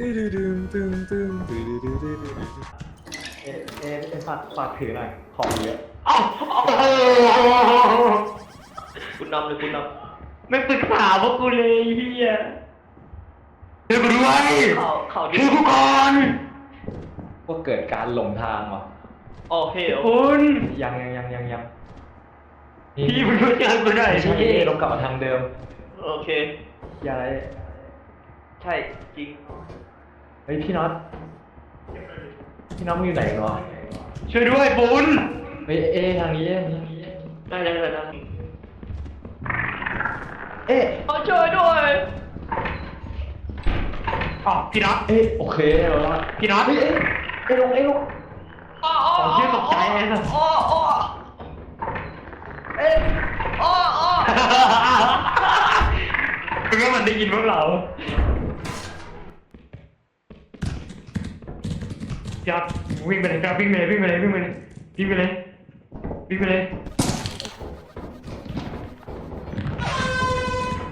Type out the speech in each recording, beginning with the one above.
เอเอเป็นฝากฝากถือหน่อย ของเยอะคุณนำเลยคุณนำไม่ปรึกษาพวกกูเลยเฮียช่วยกูด้วยเขาเขาดิช่วยกูก่อนพวเกิดการหลงทางว่ะโอเคคุณยังยังยังยังยังพี่มึงช่วยกันกูหน่อยพี่เอลกลับมาทางเดิม โอเค อย่าอใช่จริง ฮ้ยพี่น็อตพี่น็อตมึงอยู่ไหนกันวะช่วยด้วยปุณเฮ้ยเอะทางนี้เอะทางนี้ได้ได้ได้ได้เอ๊ะเอาช่วยด้วยอ๋อพี่น็อตเอ๊ะโอเคเราละพี่น็อตเฮ้ยเอ๊ะเอ๊ะลงเอ๊ะลงอ้ออ้อผมชื่อตกใจนะอ้ออ้อเอ๊ะอ้ออ้อคือว่ามันได้ยินพวกเรา พี่น็อตวิ่งไปเลยครับวิ่งไปเลยวิ่งไปเลยวิ่งไปเลยวิ่งไปเลยวิ่งไปเลย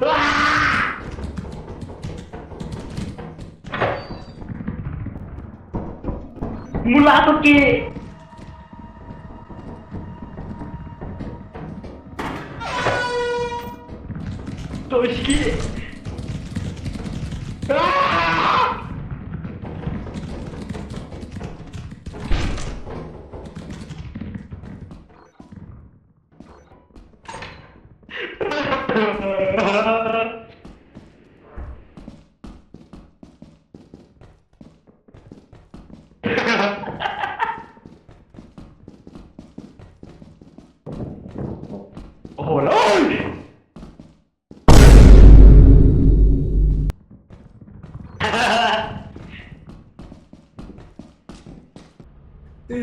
ว้ามุราโตเก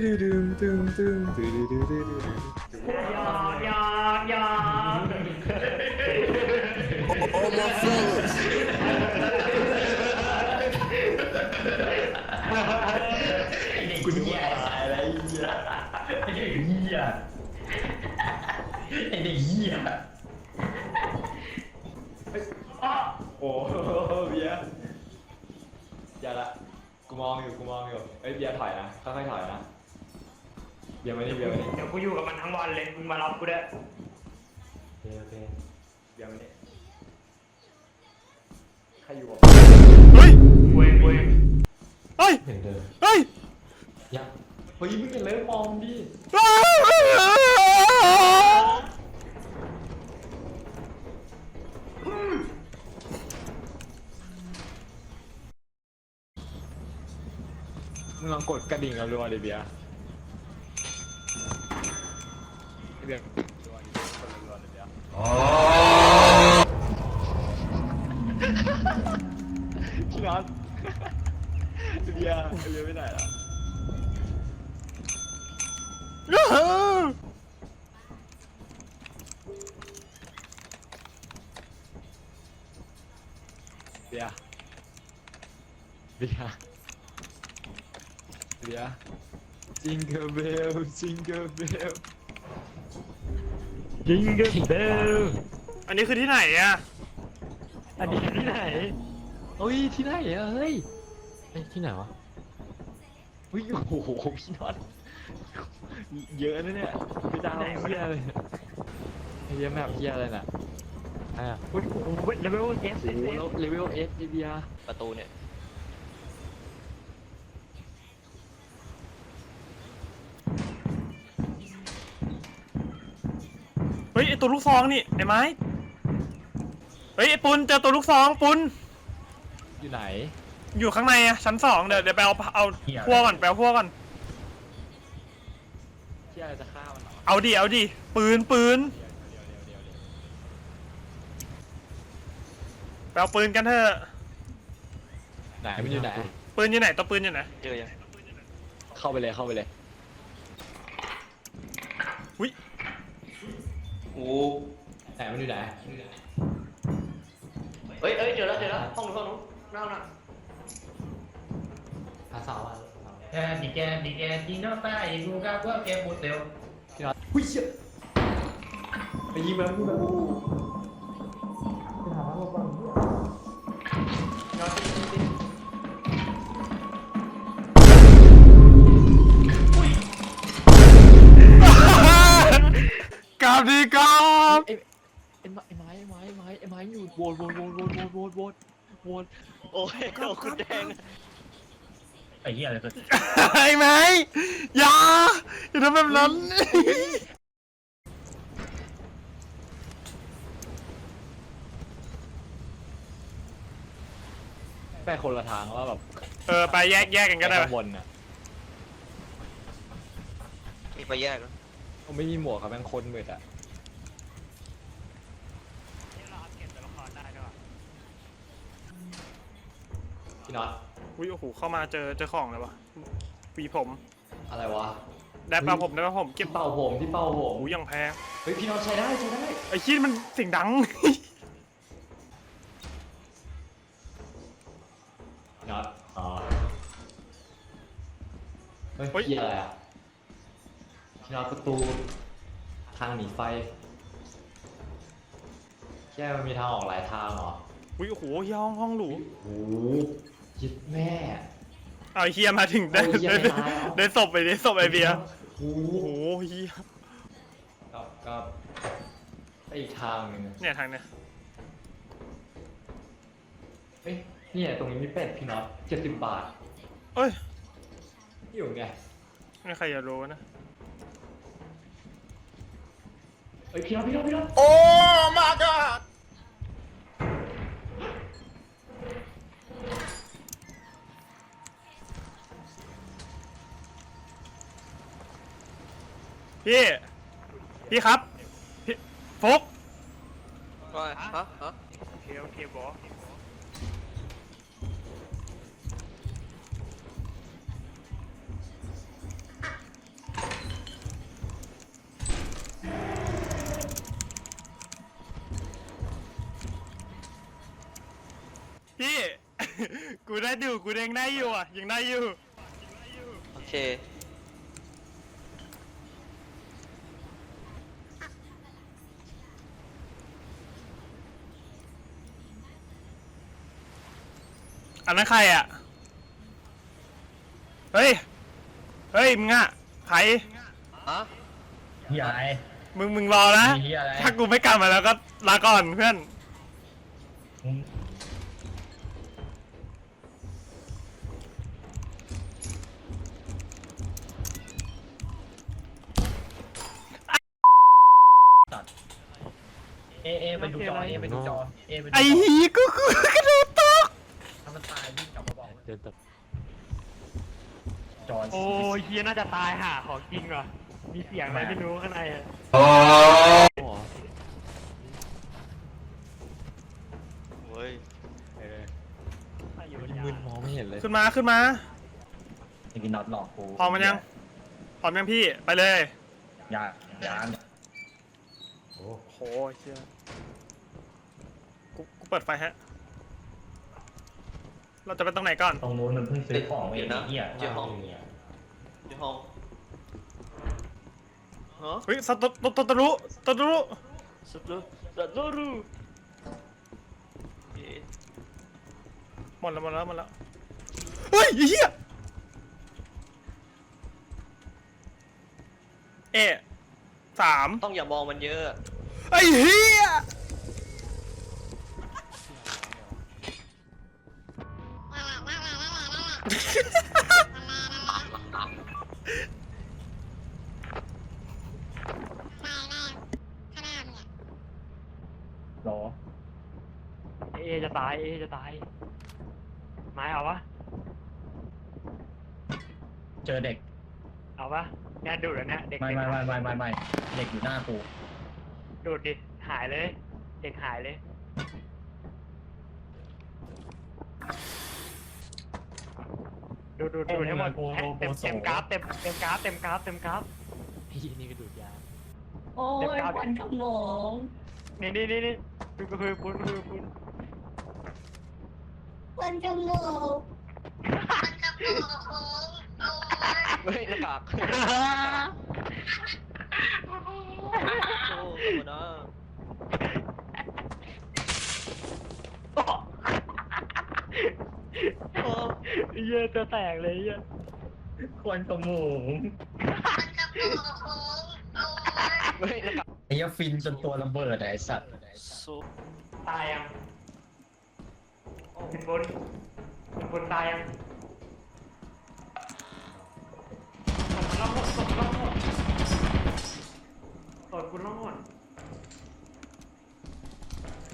ตึ้งตึ้งตึ้งตึ้งตึ้งตึ้งตึ้งตึ้งยายายากูนึกว่าตายแล้วไอ้เหี้ยอ้เด็กเหี้ยไอ้เด็กเหี้ยโอ้เบียร์อย่าละกูมองอยู่กูมองอยู่เอ้ยเบียร์ถอยนะค่อยๆถอยนะ เบียร์มานี่เบียร์มานี่เดี๋ยวกูอยู่กับมันทั้งวันเลยมึงมารับกูได้โอเคโอเคเบียร์มานี่ใครอยู่กับเฮ้ยเว้ยเว้ยเฮ้ยเห็นเดินเฮ้ยยังเฮ้ยมึงอย่าเลิกมองดิมึงลองกดกระดิ่งเอารัวดิเบียร์เบียร์รัวดิกดรัวๆดิเบียร์ พี่น็อตเบียร์เบียร์ไปไหนล่ะเบียร์เบียร์เบียร์จิงเกิ ยิงกันเบลอันนี้คือที่ไหนอะอันนี้คือที่ไหนเฮ้ยที่ไหนอะเฮ้ยเอ้ยที่ไหนวะเฮ้ยโอ้โหพี่น็อตเยอะนะเนี่ยพี่ดาวเฮียเลยเฮียแมปเฮียอะไรน่ะอะอุ้ยโอ้โหเลเวลเอสโอ้โหแล้วเลเวลเอสเบียประตูเนี่ย เฮ้ยไอตัวลูกซองนี่ไอ้ไม้เฮ้ยไอปุนเจอตัวลูกซองปุนอยู่ไหน อยู่ข้างในอะชั้นสองเดี๋ยวเดี๋ยวไปเอาเอาพวกก่อนไปเอาพวกก่อนเฮียอะไรจะฆ่ามันเหรอเอาดิเอาดิปืนปืนเดี๋ยวเดี๋ยวเดี๋ยวเดี๋ยวเดี๋ยวไปเอาปืนกันเถอะไหนมันอยู่ไหน ปืนอยู่ไหนตัวปืนอยู่ไหนเจอยังเข้าไปเลยเข้าไปเลยอุ้ย กูไหนมันอยู่ไหนเฮ้ยเฮ้ยเจอแล้วเจอแล้วห้องนู้นห้องนู้นหน้าห้งน้ำหาเสาอะถ้าดิแกดิแกดีโนต้าไอ้กูก็พวกแกพูดเร็วหุ้ยเชี่ยไปยิงมันยิงมันไปหามันมาบ้างนอน กราบดีกราบไอ้ไอ้ไม้ไอ้ไม้ไอ้ไม้ไอ้ไม้ไอ้ไม้อยู่โหวตโหวตโหวตโหวตโหวตโหวตโหวตโอ้ยโอ้คุณแดงไอ้เหี้ยอะไรก็ไอ้ไม้อย่าอย่าทำแบบนั้นแม่คนละทางว่าแบบเออไปแยกแยกกันก็ได้ข้าปะงบนน่ะมีไปแยกนะเขาไม่มีหมวกครับแม่งคนมืดอะพี่น็อตอุ้ยโอ้โหเข้ามาเจอเจอของเลยวะหวีผม อะไรวะได้ปะผมได้ปะผมเก็ที่บเป่าผมที่เป่าผมโอ้โหยังแพงเฮ้ยพี่น็อตใช้ได้ใช้ได้ไอ้ขี้ยมันเสียงดัง พี่น็อตอ๋อเฮ้ยเฮ้ย เหี้ยอะไรอะ พี่น็อตประตู ทางหนีไฟแค่มันมีทางออกหลายทางเหรออุ้ยโอ้โหเหี้ยห้องห้องหรูโอ้โหยิดแม่ เอาไอ้เฮียมาถึงได้เอาไอ้เหี้ยได้ไม่ตายเอาได้ศพไปได้ศพไอเบียร์โอ้โอ้โหโหเฮียก็ก็ไปอีกทางหนึ่งเนี่ยทางเนี่ยเอ้ยเนี่ยตรงนี้มีเป็ดพี่น็อตเจ็ดสิบบาทเอ้ย อยู่ไงไม่ใครอยากรู้นะ อ้ยพี่น็อตพี่น็อตพี่น็อตโอ้ my god พี่ พี่ครับ พี่ฟก ว่าฮะฮะ โอเคโอเคบอพี่ กูได้ดูกูยังได้อยู่อะยังได้อยู่โอเค อันนั้นใครอะ เฮ้ย เฮ้ย มึงอะใคร ฮะเหี้ยอะไร มึง มึงรอนะ มีเหี้ยอะไร ถ้ากูไม่กลับมาแล้วก็ลาก่อนเพื่อน มึง ไปดูจไอ้อหีกูกูกระโดดตกถ้ามันตายวิ่งกลับมาบอกเดินตัดจอโอ้ยเฮียน่าจะตายห่าของจริงว่ะมีเสียงอะไรไม่รู้ข้างในอะโอ้โหเฮ้ยเออถ้าอยู่มันยามึนมองไม่เห็นเลยขึ้นมาขึ้นมาไอ้กินน็อตหลอกกูพร้อมมันยัง พร้อมยังพี่ไปเลยยาอยาโอ้โหเชี่ยกูกูเปิดไฟฮะ เราจะไปตรงไหนก่อน ตรงนู้นมันเพิ่งซื้อของเองเดี๋ยวนะไอ้เหี้ยเจอห้องเจอห้องฮะเฮ้ยสตตตตรุตตรุสุดเลยสุดเลยเอ๊ะหมดแล้วหมดแล้วหมดแล้ว เฮ้ยไอ้เหี้ย เอะสามต้องอย่ามองมันเยอะ ไอ้เหี้ย หรอ เอจะตาย เอจะตาย ไม้เอาปะเจอเด็ก เอาปะแน่ดูดแล้วเนี่ยเด็กไม่เด็กไม่ไม่ไม่ไม่ไม่เด็กอยู่หน้ากูดูดดิ หายเลย เด็กหายเลย ดูดดูดดูดให้หมดให้เต็มเต็มกราฟเต็มเต็มกราฟเต็มกราฟเต็มกราฟพี่นี่ก็ดูดยา โอ้ยควันขโมงนี่นี่นี่ นี่ดูกระพือปุ้นคือปุ้นควันขโมงเฮ้ยหน้ากากโอ้ธรรมดาโอ้เหี้ยอะจะแตกเลยเยอะควรขโมงเฮ้ยหน้ากาก ไอ้เหี้ยฟินจนตัวระเบิดอะไอ้สัตว์ตายยังคุณบนคุณบนตายยังส่งมันล่องหดส่งมันล่องหดส่งคุณล่องหด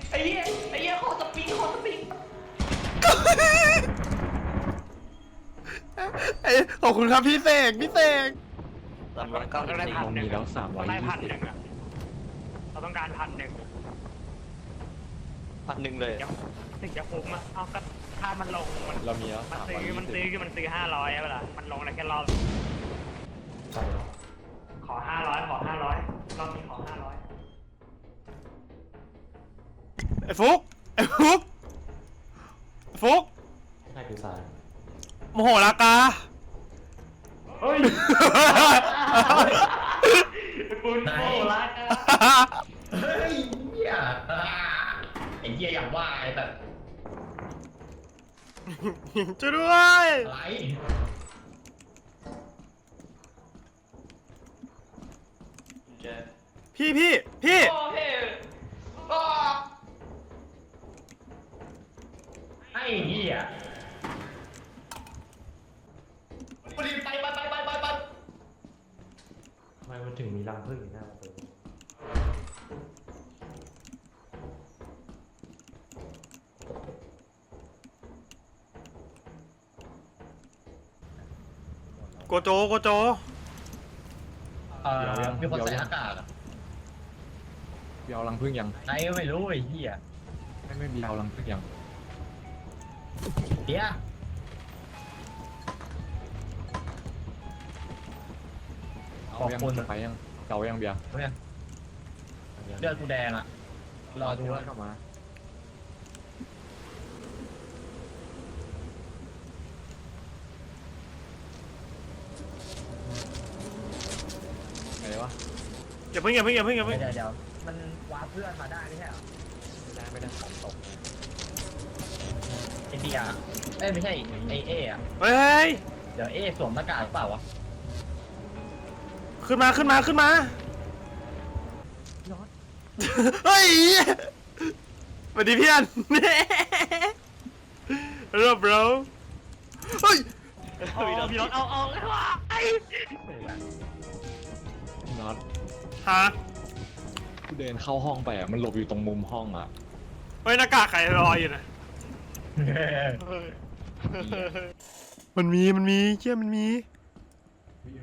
ไอ้เหี้ยไอ้เหี้ยขอสปริงขอสปริงเอ้ยขอบคุณครับพี่เสกพี่เสกเราต้องได้พันหนึ่งมีแล้วสามร้อยได้ยี่พันสิหบนึ่งอะ เราต้องการพันหนึ่งพันหนึ่งเลยเดี๋ยวถึงจะคุ้มอะเอาก็ถ้ามันลงมันเรามีแล้วมันสามซื้ร้อยอยี่มันสิบซื้อคือมันซื้อห้าร้อยอะเวลามันลงอะไรแค่รอบขอห้าร้อยขอห้าร้อยรอบนี้ขอห้าร้อยไอ้ฟุกไอ้ฟุกฟุกใช่คือสายโมโหลากาเฮ้ย คุณโอ้ละกัน เฮ้ยเหี้ยไอ้เหี้ยอย่างว่าไอ้แต่ช่วยด้วย อะไรพี่พี่พี่ไอ้เหี้ยไปไปไปไปไปไป ทำไมมันถึงมีรังผึ้งอยู่หน้าประตู โกโจโกโจ เออมีคนใส่หน้ากากอะเบียวรังผึ้งยังไหนก็ไม่รู้ไอ้เหี้ยไม่ไม่เบียวรังผึ้งยังเดี๋ยวเอายังขอบคุณจะไปยังเกายังเบียร์เนี่ยเลือดกูแดงอะรอดูแล้แล้วกลับมาไงวะ อย่าเพิ่งอย่าเพิ่งอย่าเพิ่งอย่าเพิ่งเดี๋ยวเดี๋ยวมันวาเพื่อนมาได้ไม่ใช่เหรอไม่ได้ไม่ได้ของตกไอเดียเอ้ยไม่ใช่ไอเออะเฮ้ยเดี๋ยวเอสวมหน้ากากหรือเปล่าวะขึ้นมาขึ้นมาขึ้นมาเฮ้ยสวัสดีเพี่อนเริ่ม bro เฮ้ยมีรถมีรถเอาเอาเลยว่ะไอ้น็อต ฮะกูเดินเข้าห้องไปอะมันหลบอยู่ตรงมุมห้องอะเฮ้ยหน้ากากใครลอยอยู่นะมันมีมันมีเชื่อมันมี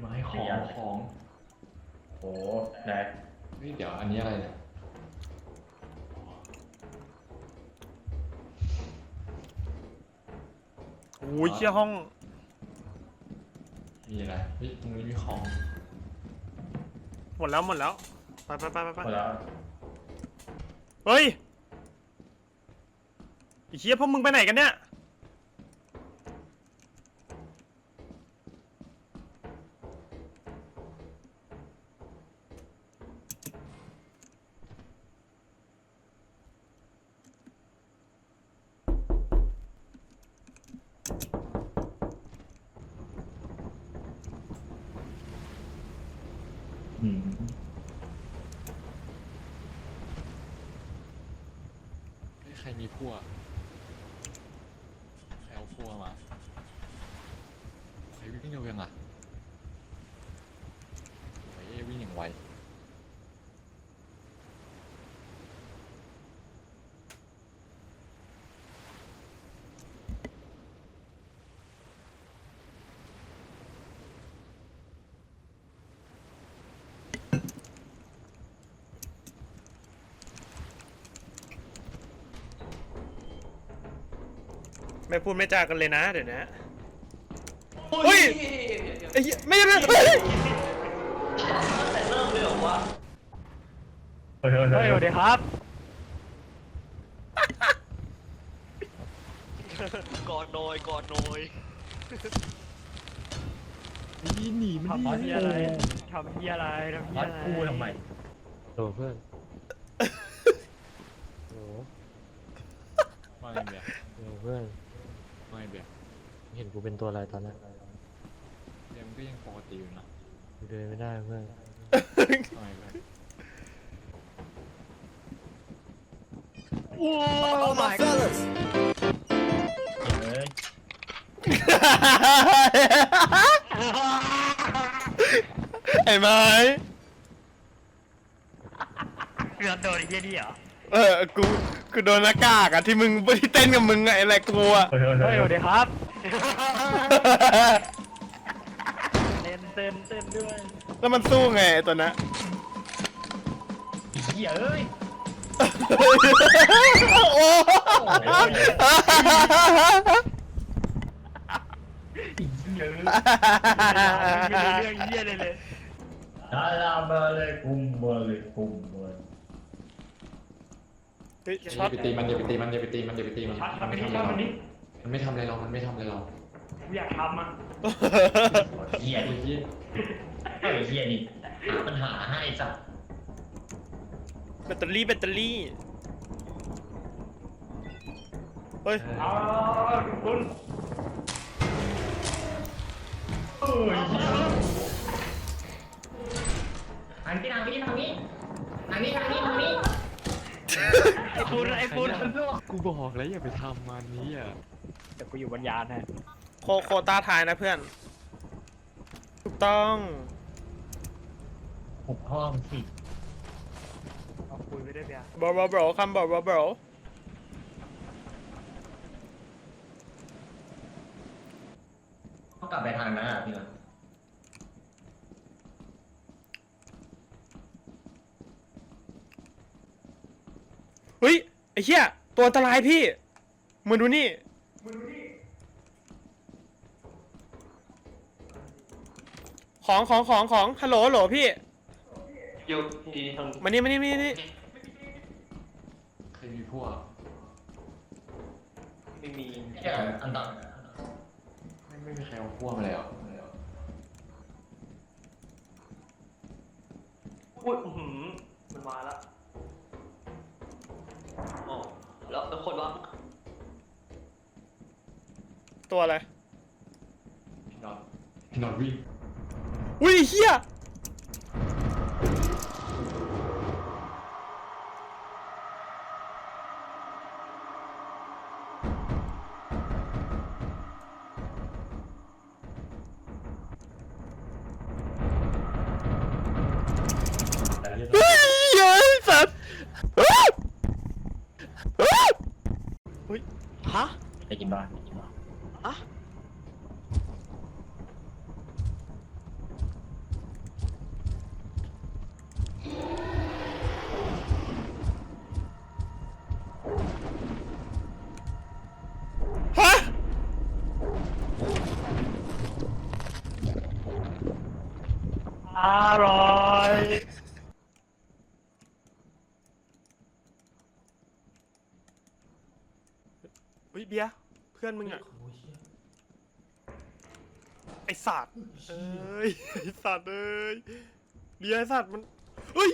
ไม้ของของโอ้ไหนเฮ้ยเดี๋ยวอันนี้อะไรเนี่ยโอ้ยเชี่ยห้องมีอะไรเฮ้ยตรงนี้มีของ หมดแล้วหมดแล้วไปไปไปไปไปหมดแล้วเฮ้ยไอ้เชี่ยพวกมึงไปไหนกันเนี่ยเฮ้ยใครมีพวกใครเอาพวกมาใครวิ่งเร็วยังอะเฮ้ย วิ่งอย่างไวไม่พูดไม่จากันเลยนะ เดี๋ยวนะ เฮ้ย ไอ้เหี้ยไม่ใช่ เฮ้ยเฮ้ยเฮ้ยสวัสดีครับ กอดโนยกอดโนยนี่หนีมันทำหนีเฮียอะไรทำเฮียอะไรทำเฮียวัดอะไรกูทำไมโหลเพื่อนโหว่าไงเบียร์เออเพื่อนว่าไงเบียร์เห็นกูเป็นตัวอะไรตอนนั้นเบียร์มันก็ยังปกติอยู่นะกูเดินไม่ได้เพื่อนว่าไงเบียร์ โอ้ my god เอ้ไม้เกือบโดนอ้เหี้ยี่เหรอเออกูกูโดนน้ากากอะที่มึงไปที่เต้นกับมึงไงอ้แหละกลัว เฮ้ยสวัสดีครับ เต้นเต้นเต้นด้วย แล้วมันสู้ไงไอ้ตัวนั้นเหี้ยเอ้ยโอ้เหี้ยเอ้ยไม่รู้เรื่องเหี้ยเลยเลยดารามาเลยกุมมาเลยกุมมาเลยเฮ้ยอช็อตย่าไปตีมันอย่าไปตีมันอย่าไปตีมันอย่าไปตีมันช็อตมันทำไปไม่นี้ทำช็อะอไรตเราทำไปนี้มันไม่ทำอะไรเรามันไม่ทำอะไรเรากูอยากทำอะเหี้ยไอ้ดิเหี้ย เอ้ยเหี้ยนี่หาปัญหาให้สัตว์แบตเตอรี่แบตเตอรี่เฮ้ยเอาคุณเอ้ยทางนี้ทางนี้ทางนี้ทางนี้ทางนี้ทางนี้ไอ้คุณไอ้คุณกูบอกแล้วอย่าไปทำมันนี้อะเดี๋ยวกูอยู่บนยานฮะโคโคต้าทายนะเพื่อน ถูกต้อง หุบห้องสิเอาคุยไปด้วยเบียร์บอบอบอคำบอบอบอต้องกลับไปทางนั้นอะพี่นะเฮ้ยไอ้เหี้ยตัวอันตรายพี่มาดูนี่ ของของของของฮัลโหลฮัลโหลพี่ อยู่ที่ทางมานี่มานี่มานี่มานี่ใครมีพวกไม่มีเหี้ยอันตรายไม่ไม่มีใครเอาพวกมาเลยเหรออุ้ยอื้อหือมันมาแล้วอ๋อแล้วแล้วคนวะตัวอะไรพี่นอนพี่นอนวิ่งอุ้ยไอ้เหี้ย แต่เหี้ย เฮ้ยเฮ้ยสัตว์อ้าวอ้าวเฮ้ยฮะ ไปกินบ้านไปกินบ้านอะฮะ อร่อยเฮ้ยเบียร์เพื่อนมึงอะไอสัตว์เอ้ยไอสัตว์เอ้ยเบียร์ไอสัตว์มันเฮ้ย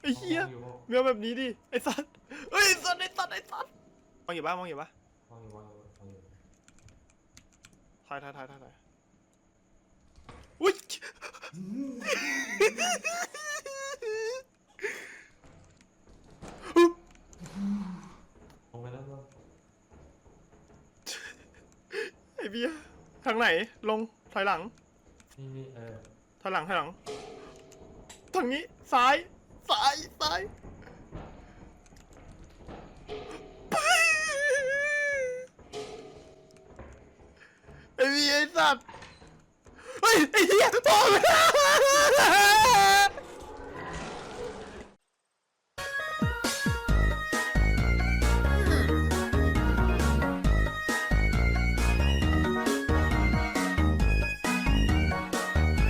ไอเหี้ยเมียแบบนี้ดิไอสัตว์เฮ้ยไอสัตว์ไอสัตว์ไอสัตว์มองอยู่ปะมองอยู่ปะวางอยู่วางอยู่วางอยู่ถ่ายถ่ายถ่ายถ่ายถ่ายอุ้ย ลงไปแล้วลง ไอเบียร์ทางไหน ลง ถอยหลัง นี่นี่เออถอยหลัง ถอยหลัง ทางนี้ ซ้าย ซ้าย ซ้ายไอ้เบียร์ไอ้สัตว์ เฮ้ย ไอ้เหี้ยพ่อแม่